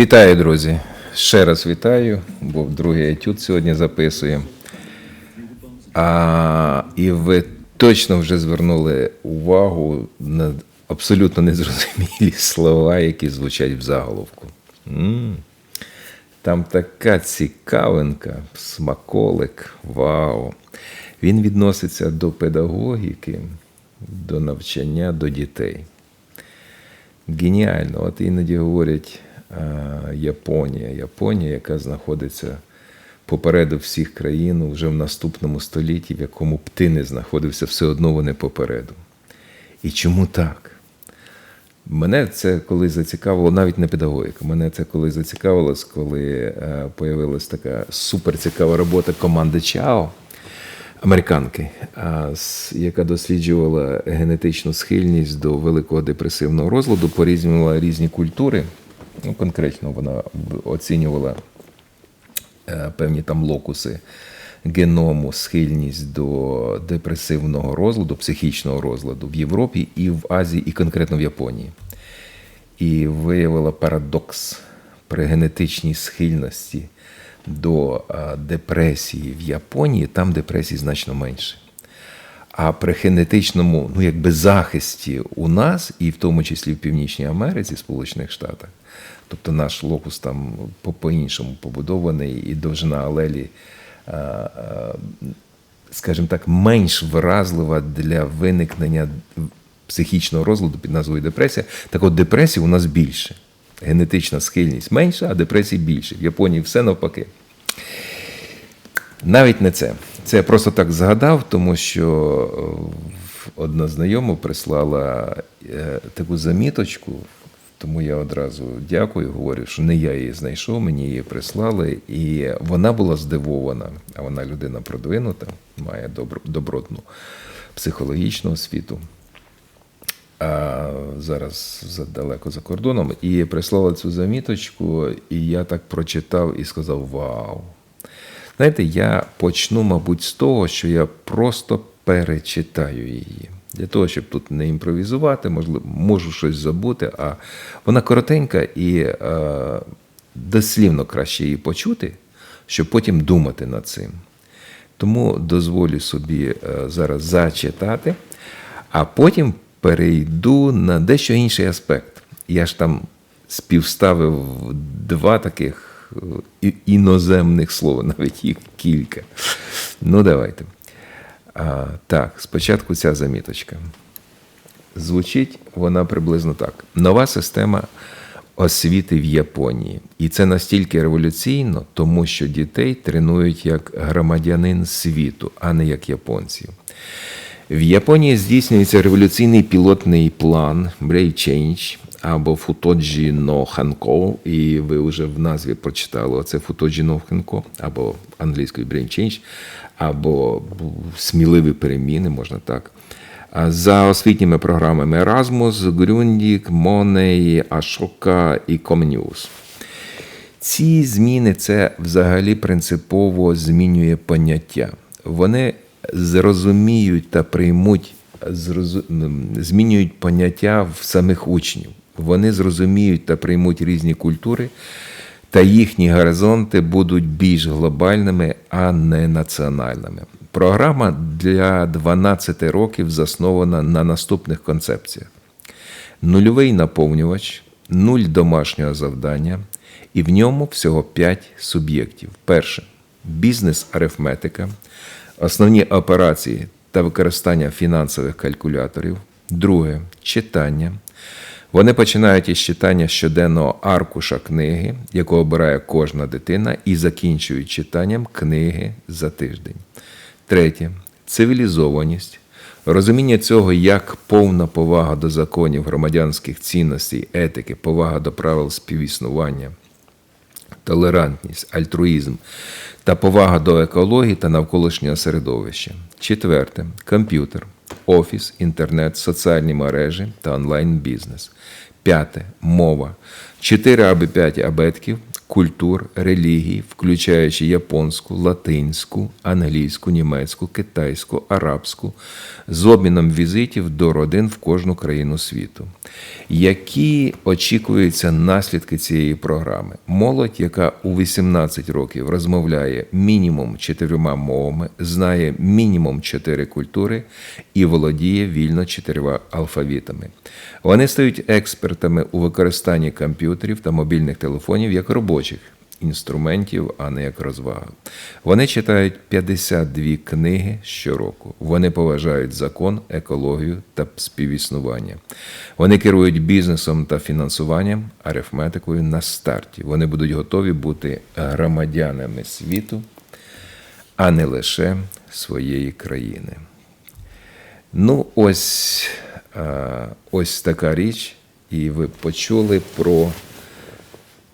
Вітаю, друзі! Ще раз вітаю, бо другий етюд сьогодні записуємо. І ви точно вже звернули увагу на абсолютно незрозумілі слова, які звучать в заголовку. м Там така цікавинка, смаколик, вау. Він відноситься до педагогіки, до навчання, до дітей. Геніально. От іноді говорять Японія. Японія, яка знаходиться попереду всіх країн вже в наступному столітті, в якому б ти не знаходився, все одно вони попереду. І чому так? Мене це коли зацікавило, навіть не педагогіка, мене це коли зацікавилось, коли е, появилась така суперцікава робота команди Чао американки, яка досліджувала генетичну схильність до великого депресивного розладу, порівнювала різні культури. Ну, конкретно вона оцінювала е, певні там локуси геному, схильність до депресивного розладу, психічного розладу в Європі і в Азії, і конкретно в Японії. І виявила парадокс при генетичній схильності до а, депресії в Японії, там депресій значно менше. А при генетичному ну, якби захисті у нас, і в тому числі в Північній Америці, Сполучених Штатах, тобто наш локус там по- по-іншому побудований, і довжина алелі, скажімо так, менш вразлива для виникнення психічного розладу під назвою депресія. Так от депресії у нас більше. Генетична схильність менша, а депресії більше. В Японії все навпаки. Навіть не це. Це я просто так згадав, тому що е, одна знайома прислала е, таку заміточку, тому я одразу дякую, говорю, що не я її знайшов, мені її прислали, і вона була здивована, а вона людина продвинута, має добро, добротну психологічну освіту. А зараз за- далеко за кордоном, і прислала цю заміточку, і я так прочитав і сказав: Вау! Знаєте, я почну, мабуть, з того, що я просто перечитаю її. Для того, щоб тут не імпровізувати, можливо, можу щось забути, а вона коротенька і е, дослівно краще її почути, щоб потім думати над цим. Тому дозволю собі е, зараз зачитати, а потім перейду на дещо інший аспект. Я ж там співставив два таких іноземних слова, навіть їх кілька. Ну, давайте. А, так, спочатку ця заміточка. Звучить вона приблизно так: нова система освіти в Японії. І це настільки революційно, тому що дітей тренують як громадянин світу, а не як японців. В Японії здійснюється революційний пілотний план Brave Change або no Hanko, і ви вже в назві прочитали Futoji no Hanko, або англійською Brave Change, або сміливі переміни, можна так. За освітніми програмами Erasmus, Grundig, Money, Ashoka і Comenius. Ці зміни це взагалі принципово змінює поняття. Вони зрозуміють та приймуть, зрозу- м, змінюють поняття в самих учнів. Вони зрозуміють та приймуть різні культури, та їхні горизонти будуть більш глобальними, а не національними. Програма для 12 років заснована на наступних концепціях: нульовий наповнювач, нуль домашнього завдання, і в ньому всього 5 суб'єктів. Перше бізнес-арифметика, основні операції та використання фінансових калькуляторів. Друге читання. Вони починають із читання щоденного аркуша книги, яку обирає кожна дитина, і закінчують читанням книги за тиждень. Третє цивілізованість. Розуміння цього як повна повага до законів громадянських цінностей, етики, повага до правил співіснування, толерантність, альтруїзм та повага до екології та навколишнього середовища. Четверте комп'ютер, офіс, інтернет, соціальні мережі та онлайн-бізнес. П'яте мова. Чотири або п'ять абетків, культур, релігій, включаючи японську, латинську, англійську, німецьку, китайську, арабську, з обміном візитів до родин в кожну країну світу. Які очікуються наслідки цієї програми? Молодь, яка у 18 років розмовляє мінімум чотирма мовами, знає мінімум чотири культури і володіє вільно чотирма алфавітами. Вони стають експертами у використанні комп'ютерів та мобільних телефонів як робочих інструментів, а не як розвага. Вони читають 52 книги щороку. Вони поважають закон, екологію та співіснування. Вони керують бізнесом та фінансуванням, арифметикою на старті. Вони будуть готові бути громадянами світу, а не лише своєї країни. Ну, ось, ось така річ, і ви почули про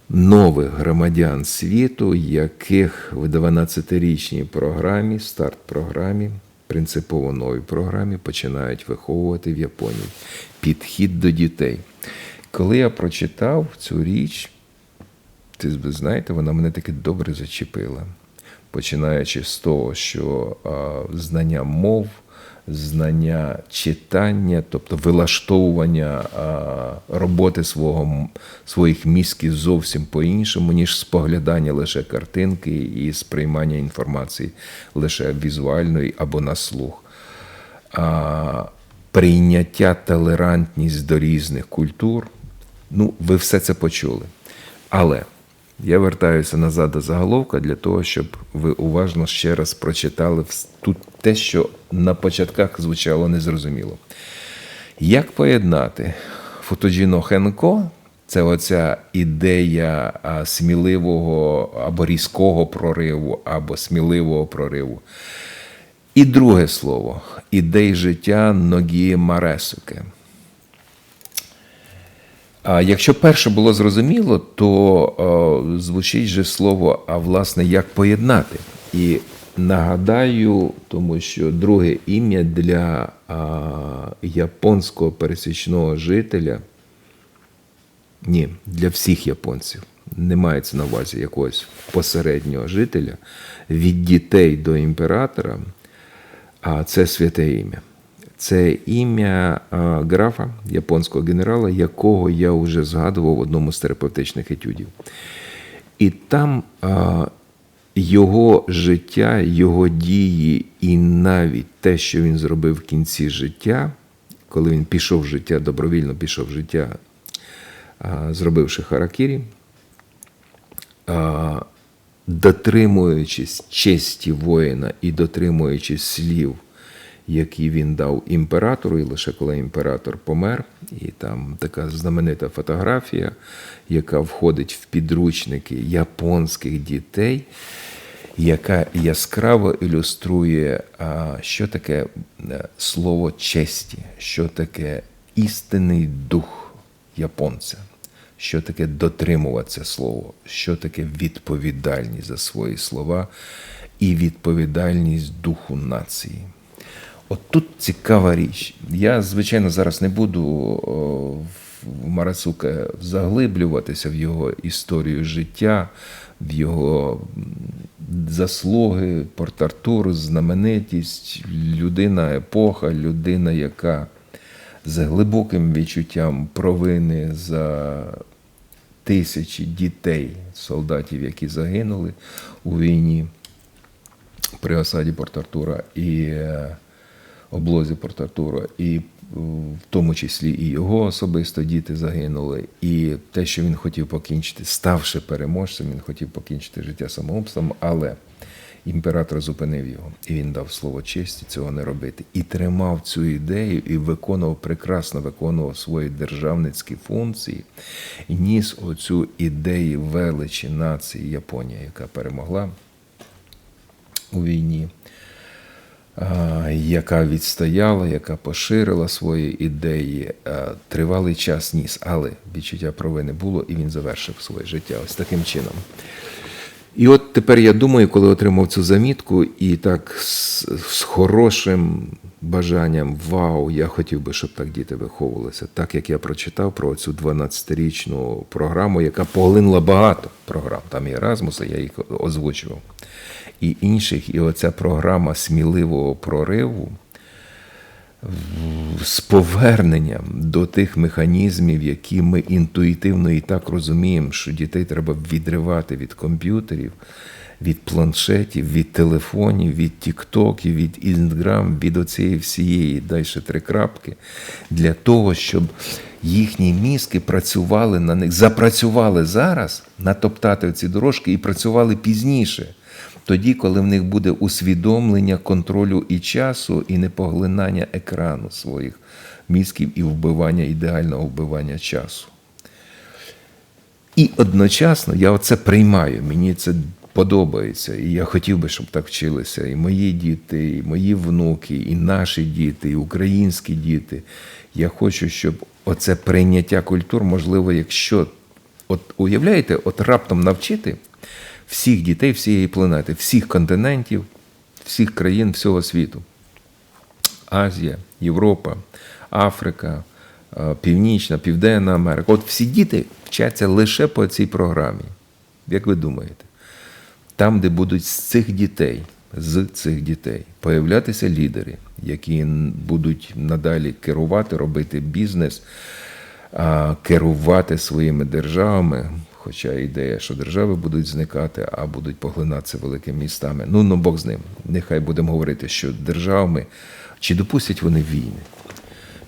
нових громадян світу, яких в 12-річній програмі, старт-програмі, принципово новій програмі починають виховувати в Японії. Підхід до дітей. Коли я прочитав цю річ, ти знаєте, вона мене таки добре зачепила. Починаючи з того, що а, знання мов, знання читання, тобто вилаштовування роботи свого, своїх мізків зовсім по-іншому, ніж споглядання лише картинки і сприймання інформації лише візуальної або на слух. Прийняття, толерантність до різних культур. Ну, ви все це почули. Але я вертаюся назад до заголовка для того, щоб ви уважно ще раз прочитали тут те, що на початках звучало незрозуміло. Як поєднати Футоджіно Хенко, це оця ідея сміливого або різкого прориву, або сміливого прориву. І друге слово ідей життя Ногі Маресуки. А якщо перше було зрозуміло, то е, звучить же слово, а власне, як поєднати. І нагадаю, тому що друге ім'я для японського пересічного жителя, ні, для всіх японців. Не мається на увазі якогось посереднього жителя від дітей до імператора, а це святе ім'я. Це ім'я графа японського генерала, якого я вже згадував в одному з терапевтичних етюдів. І там його життя, його дії, і навіть те, що він зробив в кінці життя, коли він пішов в життя, добровільно пішов в життя, зробивши харакірі, дотримуючись честі воїна і дотримуючись слів, які він дав імператору, і лише коли імператор помер, і там така знаменита фотографія, яка входить в підручники японських дітей, яка яскраво ілюструє, що таке е, слово честі, що таке істинний дух японця. Що таке дотримуватися слово, що таке відповідальність за свої слова і відповідальність духу нації. От тут цікава річ. Я, звичайно, зараз не буду в Марацука заглиблюватися в його історію життя, в його заслуги, порт-Артур, знаменитість, людина епоха, людина, яка з глибоким відчуттям провини за тисячі дітей, солдатів, які загинули у війні при осаді Порт-Артура і е, облозі Порт-Артура, і е, в тому числі і його особисто діти загинули. І те, що він хотів покінчити, ставши переможцем, він хотів покінчити життя самогубством, але імператор зупинив його, і він дав слово честі цього не робити. І тримав цю ідею, і виконував прекрасно виконував свої державницькі функції, і ніс оцю ідею величі нації Японія, яка перемогла у війні, яка відстояла, яка поширила свої ідеї, тривалий час ніс, але відчуття провини було, і він завершив своє життя ось таким чином. І от тепер я думаю, коли отримав цю замітку, і так з, з хорошим бажанням, вау, я хотів би, щоб так діти виховувалися. Так як я прочитав про цю 12-річну програму, яка поглинула багато програм. Там і Еразмуса, я їх озвучував, і інших. І оця програма сміливого прориву з поверненням до тих механізмів, які ми інтуїтивно і так розуміємо, що дітей треба відривати від комп'ютерів, від планшетів, від телефонів, від тіктоків, від інстаграм, від оцієї всієї далі три крапки, для того, щоб їхні мізки працювали на них, запрацювали зараз натоптати ці дорожки і працювали пізніше. Тоді, коли в них буде усвідомлення контролю і часу, і непоглинання екрану своїх мізків і вбивання ідеального вбивання часу. І одночасно я оце приймаю, мені це подобається. І я хотів би, щоб так вчилися і мої діти, і мої внуки, і наші діти, і українські діти. Я хочу, щоб оце прийняття культур, можливо, якщо от уявляєте, от раптом навчити всіх дітей всієї планети, всіх континентів, всіх країн всього світу. Азія, Європа, Африка, е, Північна, Південна Америка. От всі діти вчаться лише по цій програмі. Як ви думаєте? Там, де будуть з цих дітей, з цих дітей появлятися лідери, які будуть надалі керувати, робити бізнес, керувати своїми державами. Хоча ідея, що держави будуть зникати, а будуть поглинатися великими містами. Ну, ну Бог з ним. Нехай будемо говорити, що державами чи допустять вони війни.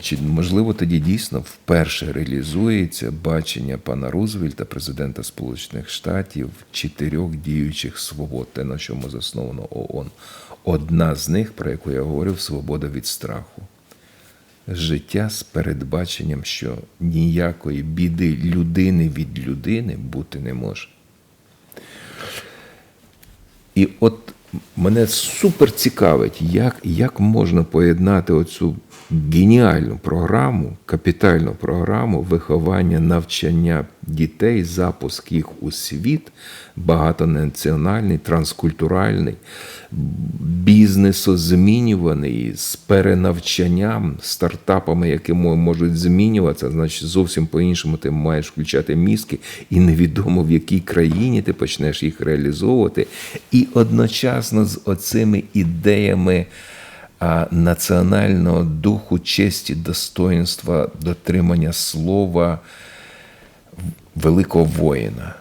Чи можливо тоді дійсно вперше реалізується бачення пана Рузвельта, президента Сполучених Штатів, чотирьох діючих свобод, те, на чому засновано ООН. Одна з них, про яку я говорив, свобода від страху. Життя з передбаченням, що ніякої біди людини від людини бути не може. І от мене супер цікавить, як, як можна поєднати оцю геніальну програму, капітальну програму виховання, навчання дітей, запуск їх у світ, багатонаціональний, транскультуральний, бізнесозмінюваний з перенавчанням, стартапами, які можуть змінюватися, значить зовсім по-іншому ти маєш включати мізки, і невідомо в якій країні ти почнеш їх реалізовувати. І одночасно з оцими ідеями а, національного духу, честі, достоїнства, дотримання слова великого воїна,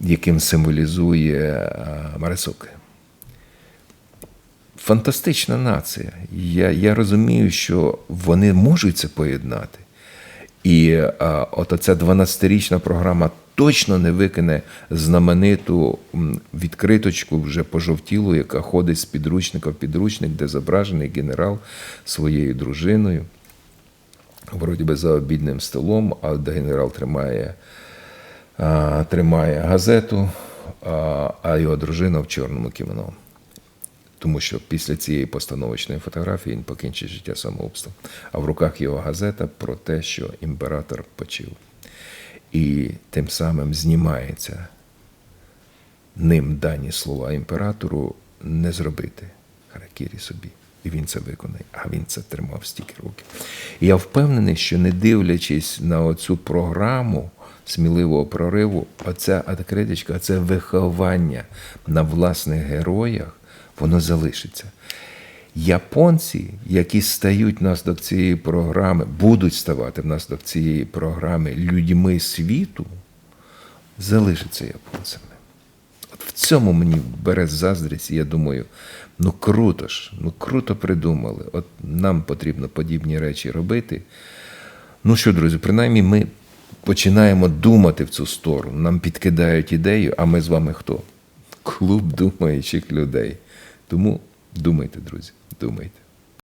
яким символізує а, Марисоки. Фантастична нація. Я, я розумію, що вони можуть це поєднати. І а, от оця 12-річна програма точно не викине знамениту відкриточку вже пожовтілу, яка ходить з підручника в підручник, де зображений генерал своєю дружиною. Вроді би за обідним столом, а де генерал тримає, тримає газету, а, його дружина в чорному кімоно. Тому що після цієї постановочної фотографії він покінчить життя самогубством. А в руках його газета про те, що імператор почив. І тим самим знімається ним дані слова імператору не зробити харакірі собі. І він це виконає, а він це тримав стільки років. І я впевнений, що не дивлячись на оцю програму сміливого прориву, оця критичка, це виховання на власних героях, воно залишиться. Японці, які стають внаслідок цієї програми, будуть ставати внаслідок цієї програми людьми світу, залишаться японцями. От в цьому мені бере заздрість, я думаю, ну круто ж, ну круто придумали. От нам потрібно подібні речі робити. Ну що, друзі, принаймні ми починаємо думати в цю сторону. Нам підкидають ідею, а ми з вами хто? Клуб думаючих людей. Тому думайте, друзі, думайте.